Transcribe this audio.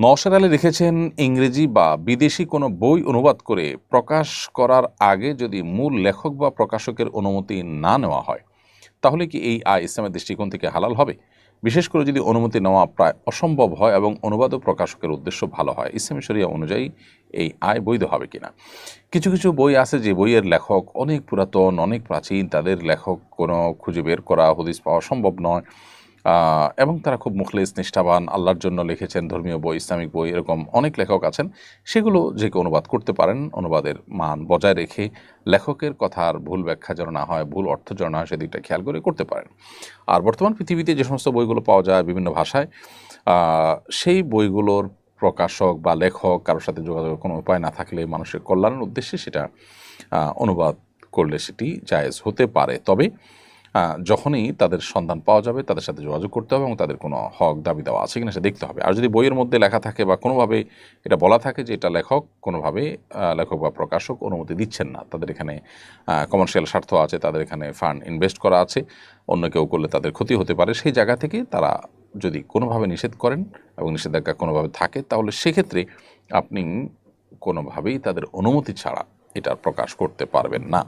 নওশাদ আলী লিখেছেন, ইংরেজি বা বিদেশি কোনো বই অনুবাদ করে প্রকাশ করার আগে যদি মূল লেখক বা প্রকাশকের অনুমতি না নেওয়া হয়, তাহলে কি এই আয় ইসলামের দৃষ্টিকোণ থেকে হালাল হবে? বিশেষ করে যদি অনুমতি নেওয়া প্রায় অসম্ভব হয় এবং অনুবাদ ও প্রকাশকের উদ্দেশ্য ভালো হয়, ইসলামী শরিয়া অনুযায়ী এই আয় বৈধ হবে কিনা? কিছু কিছু বই আছে যে বইয়ের লেখক অনেক পুরাতন, অনেক প্রাচীন, তাদের লেখক কোনো খুঁজে বের করা, হদিস পাওয়া সম্ভব নয়। এবং তারা খুব মুখলেস, নিষ্ঠাবান, আল্লাহর জন্য লিখেছেন ধর্মীয় বই, ইসলামিক বই, এরকম অনেক লেখক আছেন। সেগুলো যে কেউ অনুবাদ করতে পারেন, অনুবাদের মান বজায় রেখে লেখকের কথার ভুল ব্যাখ্যা যেন না হয়, ভুল অর্থ যেন না হয় সেদিকটা খেয়াল করে করতে পারেন। আর বর্তমান পৃথিবীতে যে সমস্ত বইগুলো পাওয়া যায় বিভিন্ন ভাষায় সেই বইগুলোর প্রকাশক বা লেখক কারোর সাথে যোগাযোগের কোনো উপায় না থাকলে মানুষের কল্যাণের উদ্দেশ্যে সেটা অনুবাদ করলে সেটি জায়েজ হতে পারে। তবে যখনই তাদের সন্ধান পাওয়া যাবে, তাদের সাথে যোগাযোগ করতে হবে এবং তাদের কোনো হক, দাবি দেওয়া আছে কিনা সেটা দেখতে হবে। আর যদি বইয়ের মধ্যে লেখা থাকে বা কোনোভাবে এটা বলা থাকে যে এটা লেখক, কোনোভাবে লেখক বা প্রকাশক অনুমতি দিচ্ছেন না। তাদের এখানে কমার্শিয়াল স্বার্থ আছে, তাদের এখানে ফান্ড ইনভেস্ট করা আছে, অন্য কেউ করলে তাদের ক্ষতি হতে পারে। সেই জায়গা থেকে তারা যদি কোনোভাবে নিষেধ করেন এবং নিষেধাজ্ঞা কোনোভাবে থাকে, তাহলে সেক্ষেত্রে আপনি কোনোভাবেই তাদের অনুমতি ছাড়া এটা প্রকাশ করতে পারবেন না।